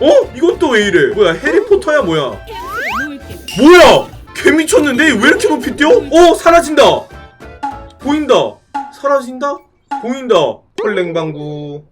어? 이건 또 왜 이래? 뭐야 해리포터야 뭐야? 뭐야? 개 미쳤는데 왜 이렇게 높이 뛰어? 어 사라진다. 보인다. 사라진다. 보인다. 헐랭방구.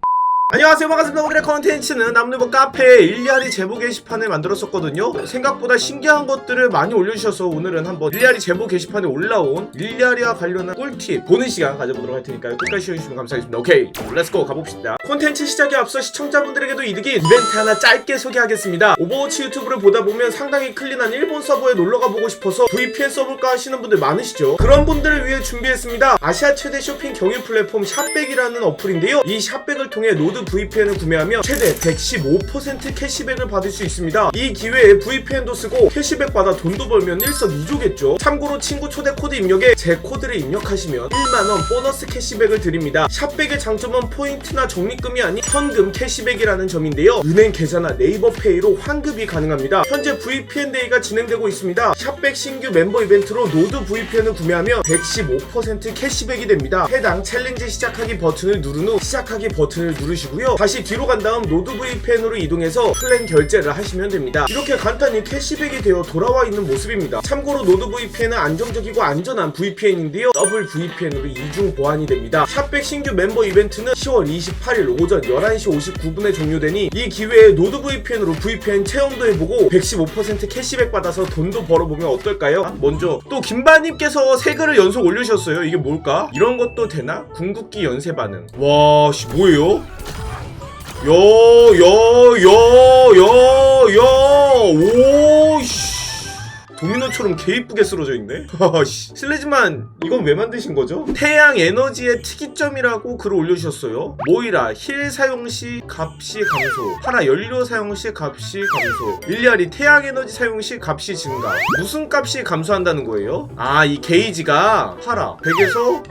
안녕하세요. 반갑습니다. 오늘의 컨텐츠는 남루버 카페 일리아리 제보 게시판을 만들었었거든요. 생각보다 신기한 것들을 많이 올려주셔서 오늘은 한번 일리아리 제보 게시판에 올라온 일리아리와 관련한 꿀팁 보는 시간 가져보도록 할 테니까요. 끝까지 시청해주시면 감사하겠습니다. 오케이. 렛츠고 가봅시다. 콘텐츠 시작에 앞서 시청자분들에게도 이득인 이벤트 하나 짧게 소개하겠습니다. 오버워치 유튜브를 보다 보면 상당히 클린한 일본 서버에 놀러가 보고 싶어서 VPN 써볼까 하시는 분들 많으시죠? 그런 분들을 위해 준비했습니다. 아시아 최대 쇼핑 경유 플랫폼 샵백이라는 어플인데요. 이 샵백을 통해 노드 VPN을 구매하면 최대 115% 캐시백을 받을 수 있습니다. 이 기회에 VPN도 쓰고 캐시백 받아 돈도 벌면 일석이조겠죠. 참고로 친구 초대 코드 입력에 제 코드를 입력하시면 1만원 보너스 캐시백을 드립니다. 샵백의 장점은 포인트나 적립금이 아닌 현금 캐시백이라는 점인데요. 은행 계좌나 네이버 페이로 환급이 가능합니다. 현재 VPN 데이가 진행되고 있습니다. 샵백 신규 멤버 이벤트로 노드 VPN을 구매하면 115% 캐시백이 됩니다. 해당 챌린지 시작하기 버튼을 누른 후 시작하기 버튼을 누르시 고요 다시 뒤로 간 다음 노드 VPN으로 이동해서 플랜 결제를 하시면 됩니다 이렇게 간단히 캐시백이 되어 돌아와 있는 모습입니다 참고로 노드 VPN은 안정적이고 안전한 VPN인데요 더블 VPN으로 이중 보완이 됩니다 샵백 신규 멤버 이벤트는 10월 28일 오전 11시 59분에 종료되니 이 기회에 노드 VPN으로 VPN 체험도 해보고 115% 캐시백 받아서 돈도 벌어보면 어떨까요? 먼저 또 김바님께서 세 글을 연속 올려주셨어요 이게 뭘까? 이런 것도 되나? 궁극기 연쇄 반응 와씨 뭐예요? 오씨 도미노처럼 개 이쁘게 쓰러져 있네. 실례지만 이건 왜 만드신 거죠? 태양 에너지의 특이점이라고 글을 올려주셨어요. 모이라 힐 사용 시 값이 감소. 하나 연료 사용 시 값이 감소. 일리알이 태양 에너지 사용 시 값이 증가. 무슨 값이 감소한다는 거예요? 아 이 게이지가 하라 100에서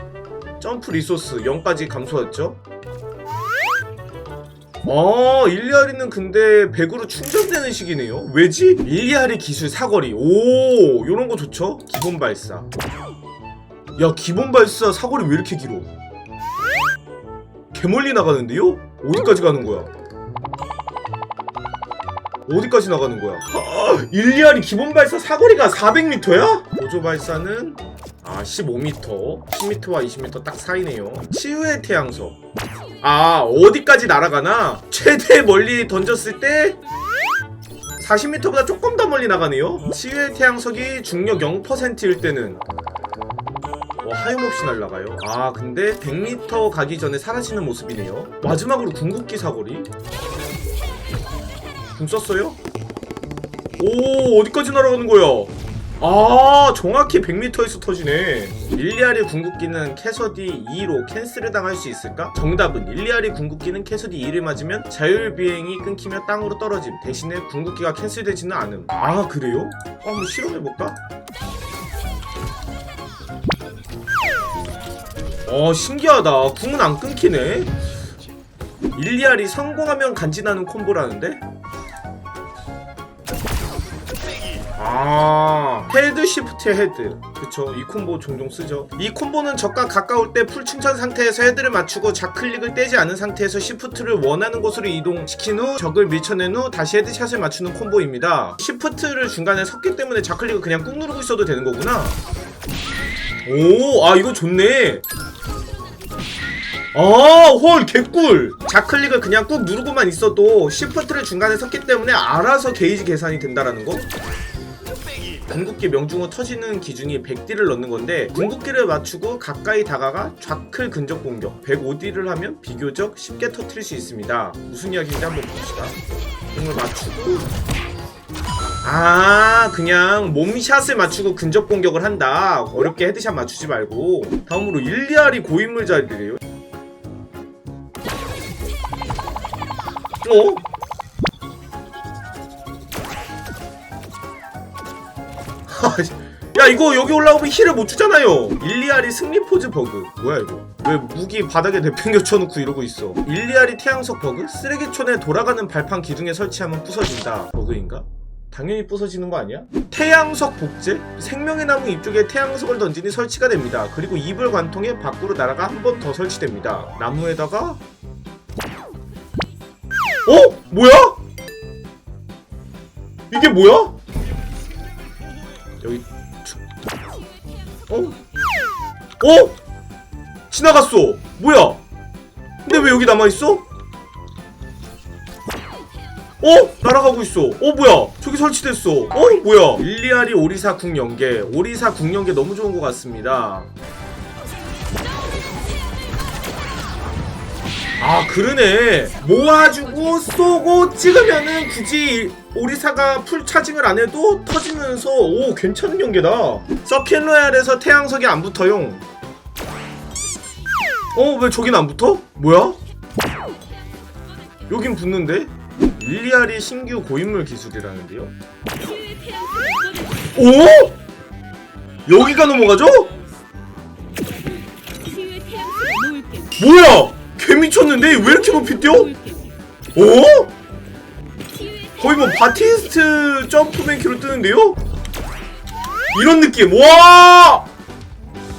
점프 리소스 0까지 감소했죠? 아, 일리아리는 근데 100으로 충전되는 식이네요. 왜지? 일리아리 기술 사거리. 오, 요런 거 좋죠? 기본 발사. 야, 기본 발사 사거리 왜 이렇게 길어? 개멀리 나가는데요? 어디까지 가는 거야? 어디까지 나가는 거야? 아, 일리아리 기본 발사 사거리가 400m야? 보조 발사는 아 15m 10m와 20m 딱 사이네요. 치유의 태양석. 아 어디까지 날아가나? 최대 멀리 던졌을 때 40m보다 조금 더 멀리 나가네요. 치유의 태양석이 중력 0%일 때는 와 하염없이 날아가요. 아 근데 100m 가기 전에 사라지는 모습이네요. 마지막으로 궁극기 사거리. 궁 썼어요? 오 어디까지 날아가는 거야 아 정확히 100m에서 터지네 일리아리 궁극기는 캐서디 2로 캔슬을 당할 수 있을까? 정답은 일리아리 궁극기는 캐서디 2를 맞으면 자율비행이 끊기며 땅으로 떨어짐 대신에 궁극기가 캔슬되지는 않음 아 그래요? 어, 한번 실험해볼까? 어 신기하다 궁은 안 끊기네 일리알이 성공하면 간지나는 콤보라는데? 아. 헤드 시프트 헤드. 그쵸. 이 콤보 종종 쓰죠. 이 콤보는 적과 가까울 때 풀 충전 상태에서 헤드를 맞추고 좌클릭을 떼지 않은 상태에서 시프트를 원하는 곳으로 이동시킨 후 적을 밀쳐낸 후 다시 헤드샷을 맞추는 콤보입니다. 시프트를 중간에 섰기 때문에 좌클릭을 그냥 꾹 누르고 있어도 되는 거구나. 오 아 이거 좋네. 아, 헐, 개꿀! 좌클릭을 그냥 꾹 누르고만 있어도 시프트를 중간에 섰기 때문에 알아서 게이지 계산이 된다라는 거? 궁극기 명중어 터지는 기준이 100D를 넣는 건데 궁극기를 맞추고 가까이 다가가 좌클 근접 공격 105D를 하면 비교적 쉽게 터트릴 수 있습니다. 무슨 이야기인지 한번 봅시다. 공을 맞추고 아 그냥 몸샷을 맞추고 근접 공격을 한다 어렵게 헤드샷 맞추지 말고 다음으로 일리아리 고인물 자리래요 어? 야 이거 여기 올라오면 힐을 못 주잖아요 일리아리 승리 포즈 버그 뭐야 이거 왜 무기 바닥에 내팽겨쳐놓고 이러고 있어 일리아리 태양석 버그 쓰레기촌에 돌아가는 발판 기둥에 설치하면 부서진다 버그인가? 당연히 부서지는 거 아니야? 태양석 복제? 생명의 나무 잎 쪽에 태양석을 던지니 설치가 됩니다 그리고 잎을 관통해 밖으로 날아가 한 번 더 설치됩니다 나무에다가 어? 뭐야? 뭐야? 여기 주- 어? 어? 지나갔어. 뭐야? 근데 왜 여기 남아 있어? 어? 날아가고 있어. 어 뭐야? 저기 설치됐어. 어 뭐야? 일리아리 오리사 궁 연계. 오리사 궁 연계 너무 좋은 것 같습니다. 아 그러네 모아주고 쏘고 찍으면은 굳이 오리사가 풀 차징을 안 해도 터지면서 오 괜찮은 연계다 서킷로얄에서 태양석이 안 붙어용 어왜 저긴 안 붙어? 뭐야? 여긴 붙는데? 일리알이 신규 고인물 기술이라는데요 오? 여기가 넘어가죠? 뭐야? 개 미쳤는데 왜 이렇게 높이 뛰어? 오? 치유의 거의 뭐 바티스트 점프맨 키로 뜨는데요? 이런 느낌 와!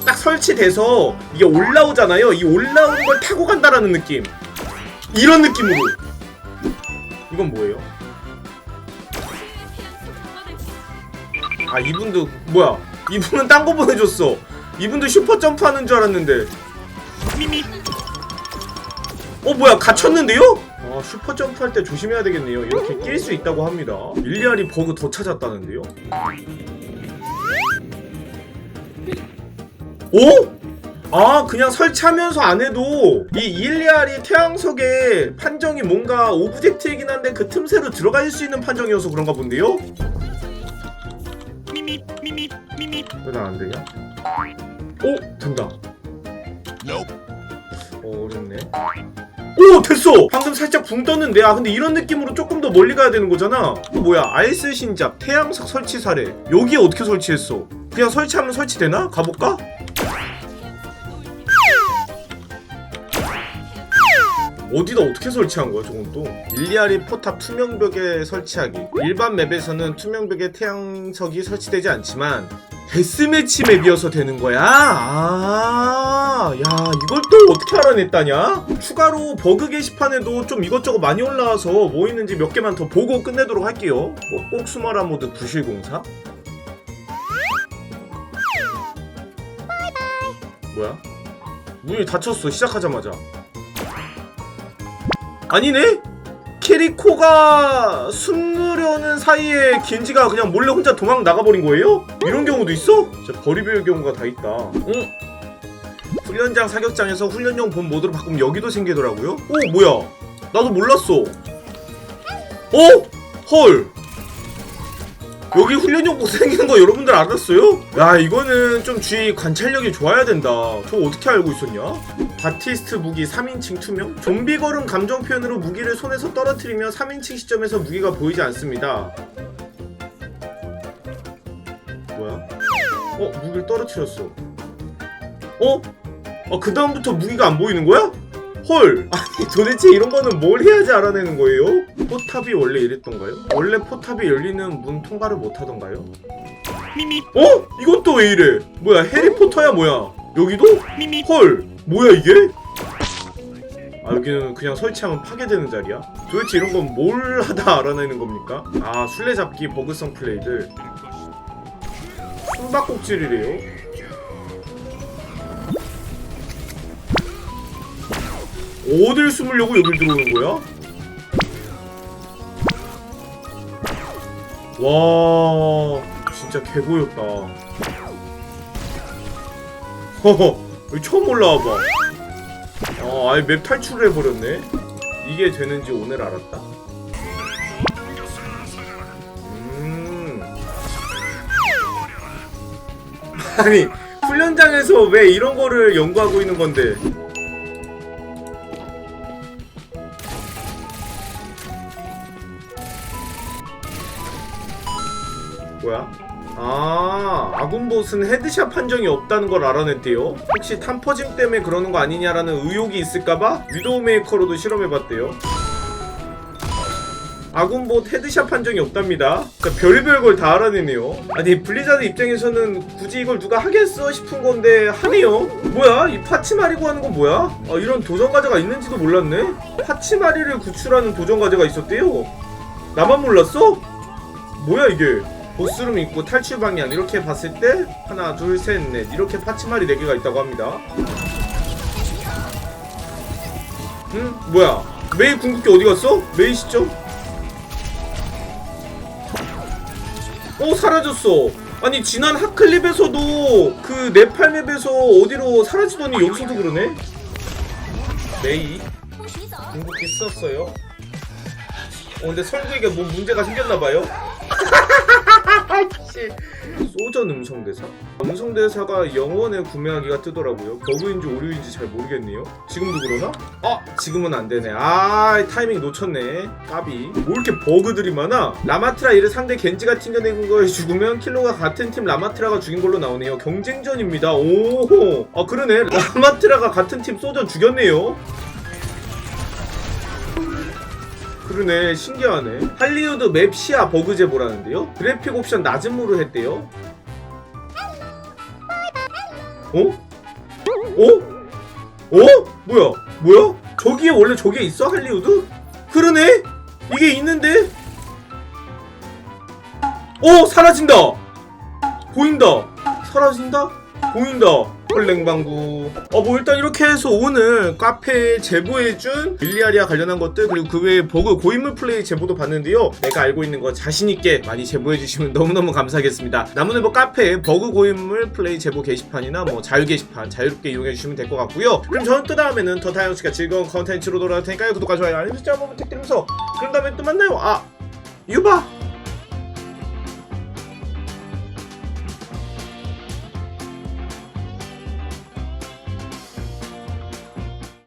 딱 설치돼서 이게 올라오잖아요 이 올라오는 걸 타고 간다라는 느낌 이런 느낌으로 이건 뭐예요? 아 이분도 뭐야 이분은 딴 거 보내줬어 이분도 슈퍼 점프하는 줄 알았는데 어 뭐야 갇혔는데요? 아 슈퍼 점프할 때 조심해야 되겠네요 이렇게 낄 수 있다고 합니다 일리알이 버그 더 찾았다는데요 오? 아 그냥 설치하면서 안 해도 이 일리알이 태양석의 판정이 뭔가 오브젝트이긴 한데 그 틈새로 들어갈 수 있는 판정이어서 그런가 본데요? 왜나 안 되냐? 오 된다 어, 어렵네. 오 됐어! 방금 살짝 붕 떴는데 아 근데 이런 느낌으로 조금 더 멀리 가야 되는 거잖아. 어, 뭐야? 아이스 신잡 태양석 설치 사례. 여기에 어떻게 설치했어? 그냥 설치하면 설치되나? 가볼까 어디다 어떻게 설치한 거야 저건 또? 일리아리 포탑 투명벽에 설치하기. 일반 맵에서는 투명벽에 태양석이 설치되지 않지만 데스매치 맵이어서 되는 거야. 아, 야 이걸 또 어떻게 알아냈다냐? 추가로 버그 게시판에도 좀 이것저것 많이 올라와서 뭐 있는지 몇 개만 더 보고 끝내도록 할게요. 뭐 꼭 숨어라 모드 부실공사. 뭐야? 문이 닫혔어 시작하자마자 아니네? 캐리코가 숨으려는 사이에 겐지가 그냥 몰래 혼자 도망 나가버린 거예요? 이런 경우도 있어? 진짜 버리별 경우가 다 있다. 응? 훈련장 사격장에서 훈련용 본 모드로 바꾸면 여기도 생기더라고요? 오 뭐야? 나도 몰랐어. 어? 헐. 여기 훈련용 복 생기는 거 여러분들 알았어요? 야 이거는 좀 주의 관찰력이 좋아야 된다. 저거 어떻게 알고 있었냐? 바티스트 무기 3인칭 투명? 좀비 걸음 감정 표현으로 무기를 손에서 떨어뜨리며 3인칭 시점에서 무기가 보이지 않습니다. 뭐야? 어? 무기를 떨어뜨렸어. 어? 아, 그 다음부터 무기가 안 보이는 거야? 헐! 아니 도대체 이런 거는 뭘 해야지 알아내는 거예요? 포탑이 원래 이랬던가요? 원래 포탑이 열리는 문 통과를 못 하던가요? 어? 이건 또왜 이래? 뭐야 해리포터야 뭐야? 여기도? 헐! 뭐야 이게? 아 여기는 그냥 설치하면 파괴되는 자리야? 도대체 이런 건 뭘 하다 알아내는 겁니까? 아 술래잡기 버그성 플레이들 숨바꼭질이래요? 어딜 숨으려고 여길 들어오는 거야? 와 진짜 개보였다. 허허 여기 처음 올라와봐. 아 아예 맵 탈출을 해버렸네. 이게 되는지 오늘 알았다. 음. 아니 훈련장에서 왜 이런 거를 연구하고 있는 건데 아, 아군 보스는 헤드샷 판정이 없다는 걸 알아냈대요. 혹시 탐퍼짐 때문에 그러는 거 아니냐라는 의혹이 있을까봐 위도우 메이커로도 실험해봤대요. 아군봇 헤드샷 판정이 없답니다. 그러니까 별의별 걸 다 알아내네요. 아니 블리자드 입장에서는 굳이 이걸 누가 하겠어 싶은 건데 하네요. 뭐야? 이 파치마리고 하는 건 뭐야? 아, 이런 도전 과제가 있는지도 몰랐네. 파치마리를 구출하는 도전 과제가 있었대요. 나만 몰랐어? 뭐야 이게 보스룸 있고 탈출 방향 이렇게 봤을 때 하나 둘 셋 넷 이렇게 파츠말이 4개가 있다고 합니다. 응? 뭐야? 메이 궁극기 어디 갔어? 메이 시점? 어 사라졌어. 아니 지난 핫클립에서도 그 네팔맵에서 어디로 사라지더니 여기서도 그러네? 메이? 궁극기 썼어요? 어 근데 설국에게 뭐 문제가 생겼나봐요 씨. 소전 음성대사? 음성대사가 영원에 구매하기가 뜨더라고요. 버그인지 오류인지 잘 모르겠네요. 지금도 그러나? 아 지금은 안 되네. 아 타이밍 놓쳤네. 까비. 뭐 이렇게 버그들이 많아? 라마트라 이를 상대 겐지가 튕겨내는 거에 죽으면 킬로가 같은 팀 라마트라가 죽인 걸로 나오네요. 경쟁전입니다. 오호. 아 그러네. 라마트라가 같은 팀 소전 죽였네요 그러네. 신기하네. 할리우드 맵 시야 버그 제보라는데요? 그래픽 옵션 낮음으로 했대요. 어? 어? 어? 뭐야? 뭐야? 저기에 원래 저게 있어? 할리우드? 그러네. 이게 있는데? 어 사라진다. 보인다. 사라진다? 보인다 헐랭방구. 어 뭐 일단 이렇게 해서 오늘 카페에 제보해준 빌리아리아 관련한 것들 그리고 그 외에 버그 고인물 플레이 제보도 봤는데요. 내가 알고 있는 거 자신있게 많이 제보해주시면 너무너무 감사하겠습니다. 나무늘보 카페에 버그 고인물 플레이 제보 게시판이나 뭐 자유 게시판 자유롭게 이용해주시면 될 것 같고요. 그럼 저는 또 다음에는 더 다양하고 즐거운 컨텐츠로 돌아올 테니까요. 구독과 좋아요 알림 설정 한번 부탁드리면서 그럼 다음에 또 만나요. 아 유바